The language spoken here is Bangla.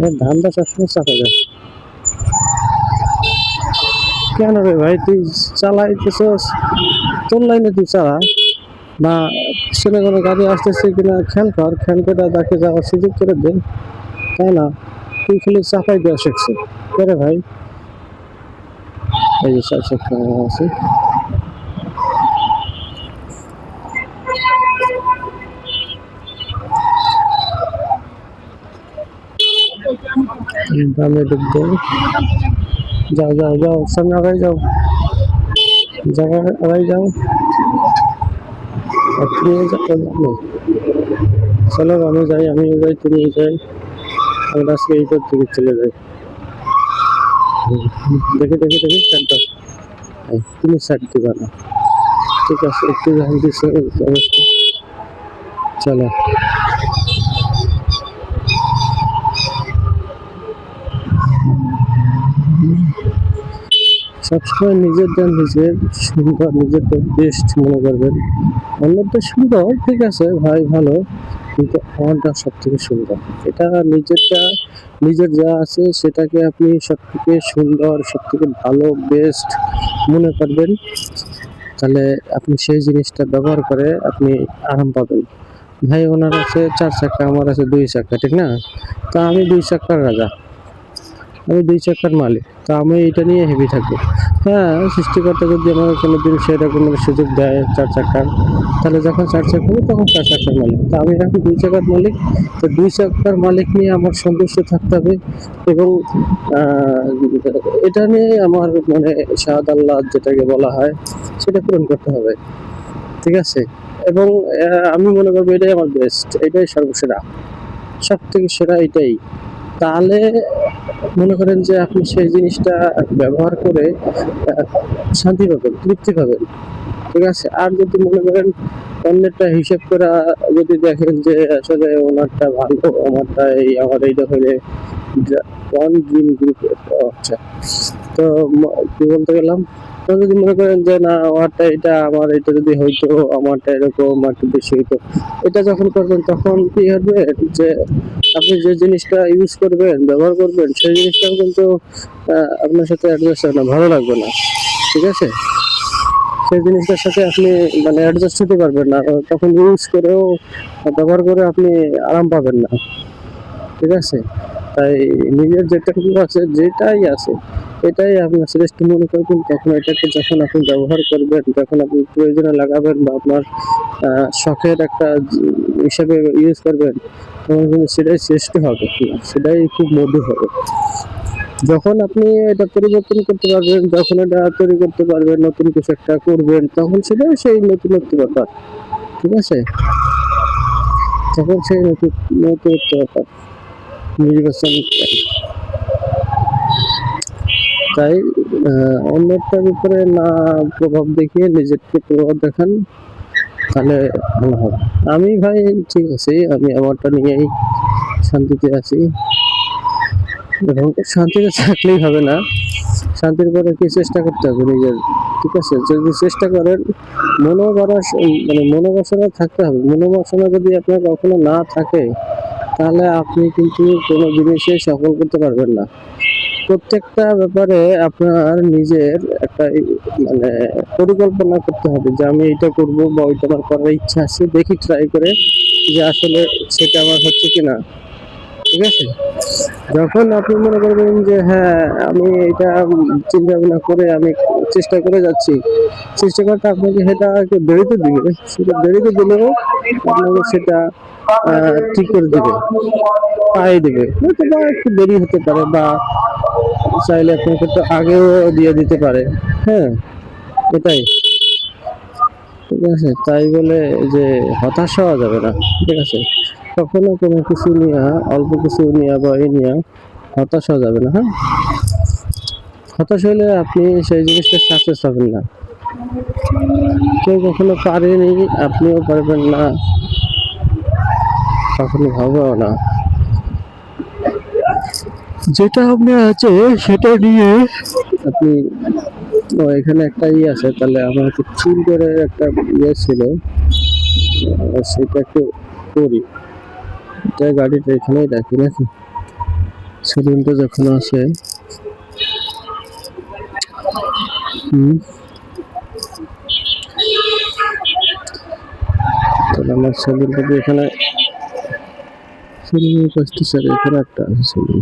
ধান্দা সবসময় চাপা যায়। কেন রে ভাই, তুই চালাইতেছস? তোর লাইনে তুই চালা। বা পিছনে কোনো গাড়ি আসতেছে কিনা খেয়াল কর, খেয়াল করে তাকে যাওয়ার সুযোগ করে দে। তাই না? তুই খালি চাপাই দেওয়া শিখছে করে ভাই? এই যে আছে। দামে ঢুকবে যাও যাও যাও সামনে আগাই যাও জায়গা আগাই যাও আর তুমি যাও যাও। চলো আমি যাই আমি যাই তুমি যাই আমরা আজকে এই পর থেকে চলে যাই হুম, দেখে দেখে দেখে ছাড় তুমি ছাড় দিবা না ঠিক আছে একটু ধ্যান দিচ্ছে অবস্থা চলো সবসময় নিজের দাম নিজের সুন্দর নিজের বেস্ট মনে করবেন। অন্যটা সুন্দর ঠিক আছে, ভাই, ভালো। কিন্তু আমারটা সব থেকে সুন্দর এটা নিজেরটা নিজের যা আছে সেটাকে আপনি সব থেকে সুন্দর সব থেকে ভালো বেস্ট মনে করবেন। তাহলে আপনি সেই জিনিসটা ব্যবহার করে আপনি আরাম পাবেন। ভাই, ওনার আছে চার চাকা, আমার আছে দুই চাকা, ঠিক না? তা আমি দুই চাকার রাজা। আমি দুই চাকার মালিক, তা আমি এটা নিয়ে হেভি থাকব। হ্যাঁ সৃষ্টিকর্তা যদি আমার কোনো দিন সেরকম সুযোগ দেয় চার চাকার, তাহলে যখন চার চাকা তখন চার চাকার মালিক। তা আমি এখন দুই চাকার মালিক, তো দুই চাকার মালিক নিয়ে আমার সন্তুষ্ট থাকতে হবে এবং এটা নিয়ে আমার মানে শাহাদ আল্লাহ যেটাকে বলা হয়, সেটা পূরণ করতে হবে। ঠিক আছে? এবং আমি মনে করব এটাই আমার বেস্ট এটাই সর্বসেরা। সব থেকে সেরা এটাই। তাহলে মনে করেন যে আপনি সেই জিনিসটা ব্যবহার করে শান্তি পাবেন তৃপ্তি পাবেন ঠিক আছে? আর যদি মনে করেন অন্যেরটা হিসেব করা যদি দেখেন যে আসলে ওনারটা ভালো, আমারটা এই, আমার এই হলে ওয়ান গ্রিন গ্রুপ আচ্ছা। তো কি বলতে গেলাম? তো যদি মনে করেন যে, না, আমারটা এটা, আমার এটা যদি হইতো আমারটা এরকম একটু বেশি হইতো, এটা যখন করবেন, তখন কি হবে যে, আপনি যে জিনিসটা ইউজ করবেন, ব্যবহার করবেন, সেই জিনিসটা কিন্তু আপনার সাথে অ্যাডজাস্ট হবে না, ভালো লাগবে না। ঠিক আছে? সেই জিনিসটার সাথে আপনি মানে অ্যাডজাস্ট হতে পারবেন না তখন ইউজ করেও, ব্যবহার করে আপনি আরাম পাবেন না। ঠিক আছে? তাই নিজের যেটুকু আছে, যেটাই আছে, এটাই আপনার শ্রেষ্ঠ মনে করবেন। তখন এটাকে যখন আপনি ব্যবহার করবেন, যখন আপনি প্রয়োজনে লাগাবেন বা আপনার শখের একটা হিসেবে ইউজ করবেন, তখন কিন্তু সেটাই শ্রেষ্ঠ হবে। সেটাই খুব মধু হবে। যখন আপনি এটা পরিবর্তন করতে পারবেন, যখন এটা তৈরি করতে পারবেন, নতুন কিছু একটা করবেন, তখন সেটাই সেই নতুনত্ব ব্যাপার। ঠিক আছে? তখন সেই নতুন, নতুনত্ব ব্যাপার। তাই অন্যটার উপরে না প্রভাব দেখিয়ে নিজেকে প্রভাব দেখান, তাহলে ভালো হবে। আমি ভাই ঠিক আছে, আমি আমারটা নিয়েই শান্তিতে আছি। এবং শান্তিতে থাকলেই হবে না। শান্তির পরে কি চেষ্টা করতে হবে নিজের? ঠিক আছে, যদি চেষ্টা করেন মনোবাসনা মানে মনোবাসনা থাকতে হবে। মনোবাসনা যদি আপনার কখনো না থাকে তাহলে আপনি কিন্তু কোনো জিনিসে সফল করতে পারবেন না। প্রত্যেকটা ব্যাপারে আপনার নিজের একটা মানে পরিকল্পনা করতে হবে যে আমি এটা করব বা ওইটা আমার করার ইচ্ছা আছে, দেখি ট্রাই করে যে আসলে সেটা আমার হচ্ছে কিনা। ঠিক আছে? যখন আপনি মনে করবেন যে হ্যাঁ আমি এটা চিন্তা ভাবনা করে আমি চেষ্টা করে যাচ্ছি, চেষ্টা করতে আপনাকে সেটা একটু দেরিতে দিবে। সেটা দেরিতে দিলেও আপনাকে সেটা ঠিক করে দেবে। পায়ে দেবে। হয়তো বা একটু দেরি হতে পারে বা চাইলে আপনাকে একটু আগেও দিয়ে দিতে পারে। হ্যাঁ এটাই। ঠিক আছে? তাই বলে যে হতাশ হওয়া যাবে না। ঠিক আছে? কখনো কোনো কিছু নিয়ে, অল্প কিছু নিয়ে বা এই নিয়ে হতাশ হওয়া যাবে না হ্যাঁ? হতাশ হলে আপনি সেই জিনিসটা সাকসেস হবেন না। কেউ কখনো পারেনি, আপনিও পারবেন না। কখনো হবেও না। যেটা আপনার আছে, সেটা নিয়ে আপনি এখানে একটা ইয়ে আছে, তাহলে আমার একটু চিল করে একটা ইয়ে ছিল সেটা একটু করি। এটা গাড়িটা এখানেই রাখি নাকি সেলুনটা যখন আসে তাহলে আমার সেলুনটা দিয়ে এখানে সেলুনের কাজটি স্যার, এখানে একটা আছে সেলুন